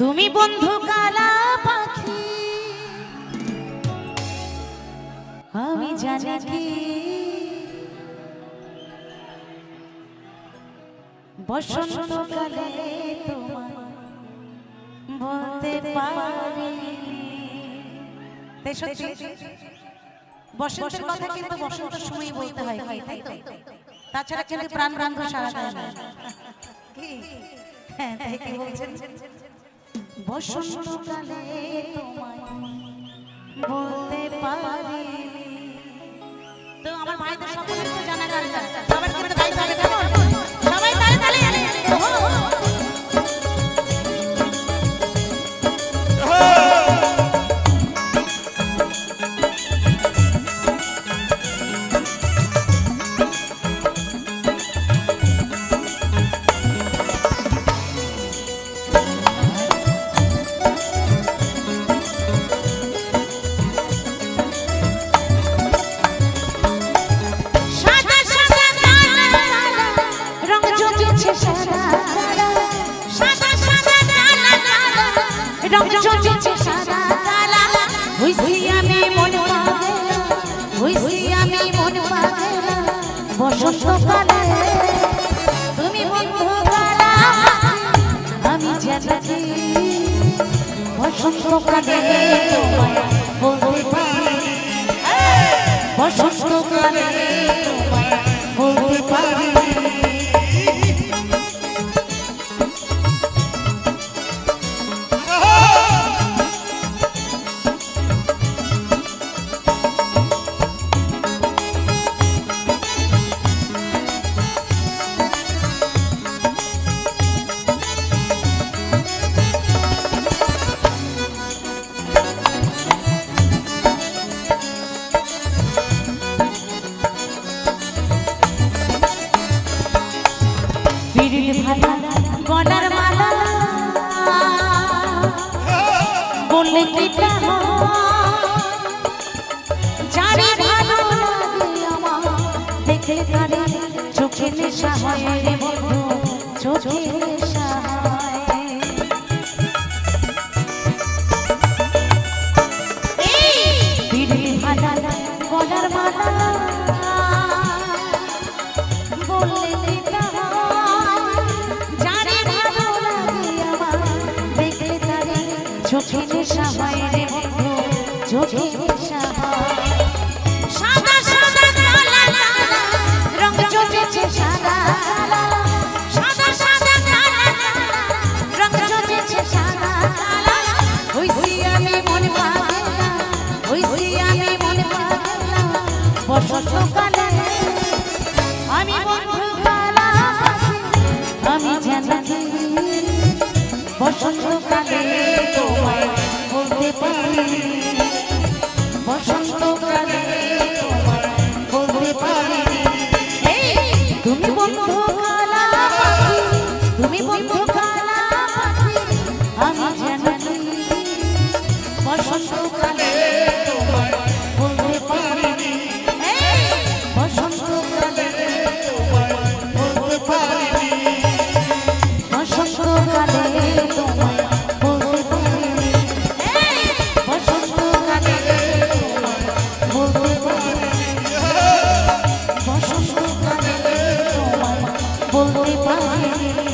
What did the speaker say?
তুমি বন্ধু কালা পাখি। আমি জানি কি। বসন্তকালে তোমায় বলতে পারি। বসন্তের কথা কিন্তু বসন্তের সময় বলতে হয় তাই তাছাড়া কিন্তু প্রাণ প্রাণ সারা হ্যাঁ বসন্তকালে তোমায় বলতে পারি তো আমার ভাইদের সকলকে জানা গানটা সবার কিন্তু গাইতে বসন্তকালে তুমি বন্ধু আমি জানি বসন্তকালে তোমায় বলতে পারি। পিরিল ভালা গলার মালা। বললে কি চোখে নেশা হয়। চোখে রে বন্ধু চোখে নেশা সাদা সাদা কালা কালা রং জমেছে সাদা। সাদা সাদা কালা কালা রং জমেছে সাদা। কালা হইছি আমি মন পাগলা হইছি আমি মন পাগলা বসন্তকালে আমি বন্ধু কালা আমি জানি বসন্তকালে Thank you. মনে